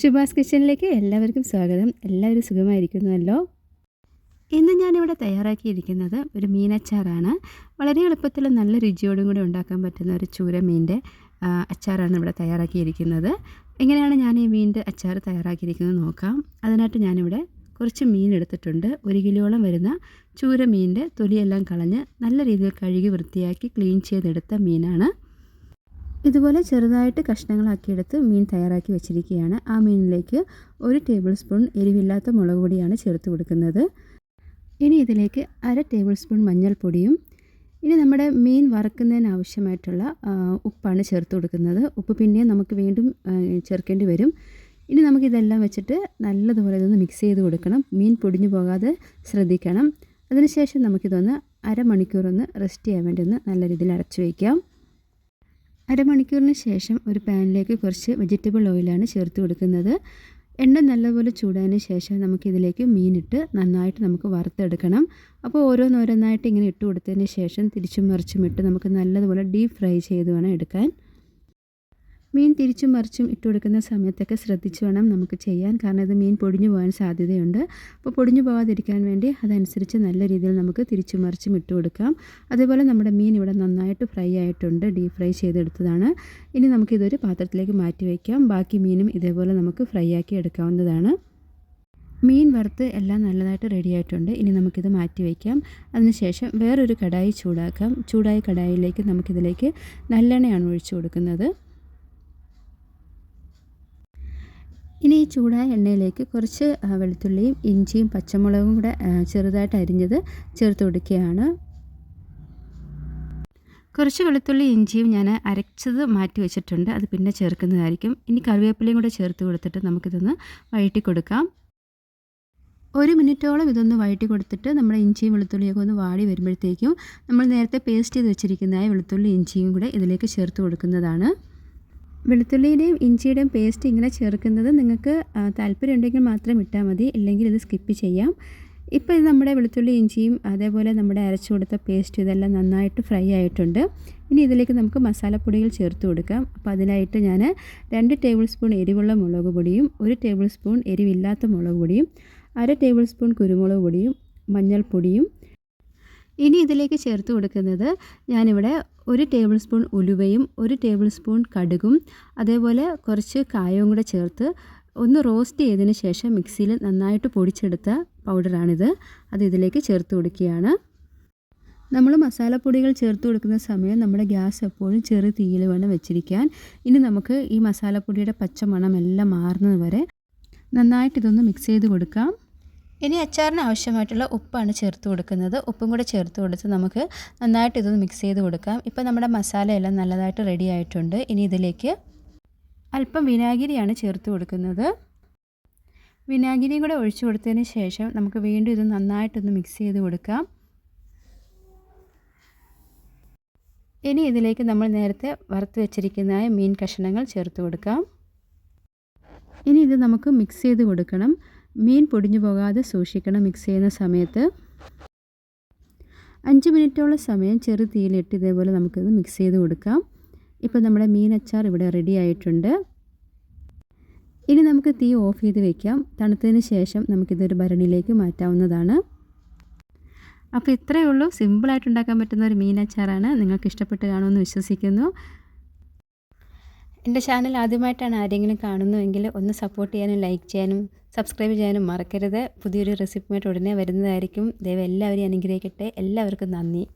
ശുഭാസ് കിച്ചണിലേക്ക് എല്ലാവർക്കും സ്വാഗതം. എല്ലാവരും സുഖമായിരിക്കുന്നുവല്ലോ ഇന്ന് ഞാനിവിടെ തയ്യാറാക്കിയിരിക്കുന്നത് ഒരു മീനച്ചാറാണ്. വളരെ എളുപ്പത്തിൽ നല്ല രുചിയോടും കൂടി ഉണ്ടാക്കാൻ പറ്റുന്ന ഒരു ചൂര മീന്റെ ആ, അച്ചാറാണ് ഇവിടെ തയ്യാറാക്കിയിരിക്കുന്നത്. എങ്ങനെയാണ് ഞാൻ ഈ മീനിന്റെ അച്ചാർ തയ്യാറാക്കിയിരിക്കുന്നത് നോക്കാം. അതിനായിട്ട് ഞാനിവിടെ കുറച്ച് മീൻ എടുത്തിട്ടുണ്ട്. ഒരു കിലോളം വരുന്ന ചൂര മീനിന്റെ തൊലിയെല്ലാം കളഞ്ഞ് നല്ല രീതിയിൽ കഴുകി വൃത്തിയാക്കി ക്ലീൻ ചെയ്തെടുത്ത മീനാണ്. ഇതുപോലെ ചെറുതായിട്ട് കഷ്ണങ്ങളാക്കിയെടുത്ത് മീൻ തയ്യാറാക്കി വെച്ചിരിക്കുകയാണ്. ആ മീനിലേക്ക് ഒരു ടേബിൾ സ്പൂൺ എരിവില്ലാത്ത മുളക് പൊടിയാണ് ചേർത്ത് കൊടുക്കുന്നത്. ഇനി ഇതിലേക്ക് അര ടേബിൾ സ്പൂൺ മഞ്ഞൾപ്പൊടിയും ഇനി നമ്മുടെ മീൻ വറക്കുന്നതിന് ആവശ്യമായിട്ടുള്ള ഉപ്പാണ് ചേർത്ത് കൊടുക്കുന്നത്. ഉപ്പ് പിന്നെ നമുക്ക് വീണ്ടും ചേർക്കേണ്ടി വരും. ഇനി നമുക്കിതെല്ലാം വെച്ചിട്ട് നല്ലതുപോലെ ഇതൊന്ന് മിക്സ് ചെയ്ത് കൊടുക്കണം. മീൻ പൊടിഞ്ഞു പോകാതെ ശ്രദ്ധിക്കണം. അതിനുശേഷം നമുക്കിതൊന്ന് അരമണിക്കൂറൊന്ന് റെസ്റ്റ് ചെയ്യാൻ വേണ്ടി ഒന്ന് നല്ല രീതിയിൽ അടച്ചു വയ്ക്കാം. അരമണിക്കൂറിന് ശേഷം ഒരു പാനിലേക്ക് കുറച്ച് വെജിറ്റബിൾ ഓയിലാണ് ചേർത്ത് കൊടുക്കുന്നത്. എണ്ണ നല്ലപോലെ ചൂടായതിന് ശേഷം നമുക്കിതിലേക്ക് മീനിട്ട് നന്നായിട്ട് നമുക്ക് വറുത്തെടുക്കണം. അപ്പോൾ ഓരോന്നോരോന്നായിട്ട് ഇങ്ങനെ ഇട്ട് കൊടുത്തതിന് ശേഷം തിരിച്ചും മറിച്ചും ഇട്ട് നമുക്ക് നല്ലതുപോലെ ഡീപ്പ് ഫ്രൈ ചെയ്ത് വേണം എടുക്കാൻ. മീൻ തിരിച്ചും മറിച്ചും ഇട്ട് കൊടുക്കുന്ന സമയത്തൊക്കെ ശ്രദ്ധിച്ച് വേണം നമുക്ക് ചെയ്യാൻ. കാരണം ഇത് മീൻ പൊടിഞ്ഞു പോകാൻ സാധ്യതയുണ്ട്. അപ്പോൾ പൊടിഞ്ഞു പോകാതിരിക്കാൻ വേണ്ടി അതനുസരിച്ച് നല്ല രീതിയിൽ നമുക്ക് തിരിച്ചും മറിച്ചും ഇട്ട് കൊടുക്കാം. അതേപോലെ നമ്മുടെ മീൻ ഇവിടെ നന്നായിട്ട് ഫ്രൈ ആയിട്ടുണ്ട്. ഡീപ് ഫ്രൈ ചെയ്തെടുത്തതാണ്. ഇനി നമുക്കിതൊരു പാത്രത്തിലേക്ക് മാറ്റി വയ്ക്കാം. ബാക്കി മീനും ഇതേപോലെ നമുക്ക് ഫ്രൈ ആക്കി എടുക്കാവുന്നതാണ്. മീൻ വറുത്ത് എല്ലാം നല്ലതായിട്ട് റെഡി ആയിട്ടുണ്ട്. ഇനി നമുക്കിത് മാറ്റി വയ്ക്കാം. അതിനുശേഷം വേറൊരു കടായി ചൂടാക്കാം. ചൂടായ കടായിലേക്ക് നമുക്കിതിലേക്ക് നല്ലെണ്ണയാണ് ഒഴിച്ചു കൊടുക്കുന്നത്. ഇനി ഈ ചൂടായ എണ്ണയിലേക്ക് കുറച്ച് വെളുത്തുള്ളിയും ഇഞ്ചിയും പച്ചമുളകും കൂടെ ചെറുതായിട്ട് അരിഞ്ഞത് ചേർത്ത് കൊടുക്കുകയാണ്. കുറച്ച് വെളുത്തുള്ളി ഇഞ്ചിയും ഞാൻ അരച്ചത് മാറ്റി വെച്ചിട്ടുണ്ട്. അത് പിന്നെ ചേർക്കുന്നതായിരിക്കും. ഇനി കറിവേപ്പിലയും കൂടെ ചേർത്ത് കൊടുത്തിട്ട് നമുക്കിതൊന്ന് വഴറ്റി കൊടുക്കാം. ഒരു മിനിറ്റോളം ഇതൊന്ന് വഴറ്റി കൊടുത്തിട്ട് നമ്മുടെ ഇഞ്ചിയും വെളുത്തുള്ളിയൊക്കെ ഒന്ന് വാടി വരുമ്പോഴത്തേക്കും നമ്മൾ നേരത്തെ പേസ്റ്റ് ചെയ്ത് വെച്ചിരിക്കുന്നതായ വെളുത്തുള്ളി ഇഞ്ചിയും കൂടെ ഇതിലേക്ക് ചേർത്ത് കൊടുക്കുന്നതാണ്. വെളുത്തുള്ളിയുടെയും ഇഞ്ചിയുടെയും പേസ്റ്റ് ഇങ്ങനെ ചേർക്കുന്നത് നിങ്ങൾക്ക് താല്പര്യമുണ്ടെങ്കിൽ മാത്രം ഇട്ടാൽ മതി. ഇല്ലെങ്കിൽ ഇത് സ്കിപ്പ് ചെയ്യാം. ഇപ്പോൾ ഇത് നമ്മുടെ വെളുത്തുള്ളി ഇഞ്ചിയും അതേപോലെ നമ്മുടെ അരച്ചു കൊടുത്ത പേസ്റ്റ് ഇതെല്ലാം നന്നായിട്ട് ഫ്രൈ ആയിട്ടുണ്ട്. ഇനി ഇതിലേക്ക് നമുക്ക് മസാലപ്പൊടികൾ ചേർത്ത് കൊടുക്കാം. അപ്പോൾ അതിനായിട്ട് ഞാൻ രണ്ട് ടേബിൾ സ്പൂൺ എരിവുള്ള മുളക് പൊടിയും ഒരു ടേബിൾ സ്പൂൺ എരിവില്ലാത്ത മുളക് പൊടിയും അര ടേബിൾ സ്പൂൺ കുരുമുളക് പൊടിയും മഞ്ഞൾപ്പൊടിയും ഇനി ഇതിലേക്ക് ചേർത്ത് കൊടുക്കുന്നത് ഞാനിവിടെ ഒരു ടേബിൾ സ്പൂൺ ഉലുവയും ഒരു ടേബിൾ സ്പൂൺ കടുകും അതേപോലെ കുറച്ച് കായവും കൂടെ ചേർത്ത് ഒന്ന് റോസ്റ്റ് ചെയ്തതിന് ശേഷം മിക്സിയിൽ നന്നായിട്ട് പൊടിച്ചെടുത്ത പൗഡറാണിത് അത് ഇതിലേക്ക് ചേർത്ത് കൊടുക്കുകയാണ്. നമ്മൾ മസാലപ്പൊടികൾ ചേർത്ത് കൊടുക്കുന്ന സമയം നമ്മുടെ ഗ്യാസ് എപ്പോഴും ചെറു തീയിൽ വേണം വെച്ചിരിക്കാൻ. ഇനി നമുക്ക് ഈ മസാലപ്പൊടിയുടെ പച്ചമണം എല്ലാം മാറുന്നത് വരെ നന്നായിട്ട് ഇതൊന്ന് മിക്സ് ചെയ്ത് കൊടുക്കാം. ഇനി അച്ചാറിന് ആവശ്യമായിട്ടുള്ള ഉപ്പാണ് ചേർത്ത് കൊടുക്കുന്നത്. ഉപ്പും കൂടെ ചേർത്ത് കൊടുത്ത് നമുക്ക് നന്നായിട്ട് ഇതൊന്ന് മിക്സ് ചെയ്ത് കൊടുക്കാം. ഇപ്പോൾ നമ്മുടെ മസാലയെല്ലാം നല്ലതായിട്ട് റെഡി ആയിട്ടുണ്ട്. ഇനി ഇതിലേക്ക് അല്പം വിനാഗിരിയാണ് ചേർത്ത് കൊടുക്കുന്നത്. വിനാഗിരിയും കൂടെ ഒഴിച്ചു കൊടുത്തതിന് ശേഷം നമുക്ക് വീണ്ടും ഇത് നന്നായിട്ടൊന്ന് മിക്സ് ചെയ്ത് കൊടുക്കാം. ഇനി ഇതിലേക്ക് നമ്മൾ നേരത്തെ വറുത്ത് വെച്ചിരിക്കുന്നതായ മീൻ കഷ്ണങ്ങൾ ചേർത്ത് കൊടുക്കാം. ഇനി ഇത് നമുക്ക് മിക്സ് ചെയ്ത് കൊടുക്കണം. മീൻ പൊടിഞ്ഞു പോകാതെ സൂക്ഷിക്കണം മിക്സ് ചെയ്യുന്ന സമയത്ത്. അഞ്ച് മിനിറ്റോളം സമയം ചെറു തീയിലിട്ട് ഇതേപോലെ നമുക്കിത് മിക്സ് ചെയ്ത് കൊടുക്കാം. ഇപ്പോൾ നമ്മുടെ മീൻ അച്ചാർ ഇവിടെ റെഡി ആയിട്ടുണ്ട്. ഇനി നമുക്ക് തീ ഓഫ് ചെയ്ത് വെക്കാം. തണുത്തതിന് ശേഷം നമുക്കിതൊരു ഭരണിയിലേക്ക് മാറ്റാവുന്നതാണ്. അപ്പോൾ ഇത്രയേ ഉള്ളൂ. സിമ്പിളായിട്ട് ഉണ്ടാക്കാൻ പറ്റുന്ന ഒരു മീൻ അച്ചാറാണ്. നിങ്ങൾക്ക് ഇഷ്ടപ്പെട്ട് കാണുമെന്ന് വിശ്വസിക്കുന്നു. എന്റെ ചാനൽ ആദ്യമായിട്ടാണ് ആരെങ്കിലും കാണുന്നുവെങ്കിൽ ഒന്ന് സപ്പോർട്ട് ചെയ്യാനും ലൈക്ക് ചെയ്യാനും സബ്സ്ക്രൈബ് ചെയ്യാനും മറക്കരുത്. പുതിയൊരു റെസിപ്പിയായിട്ട് ഉടനെ വരുന്നതായിരിക്കും. ദയവ് എല്ലാവരെയും അനുഗ്രഹിക്കട്ടെ. എല്ലാവർക്കും നന്ദി.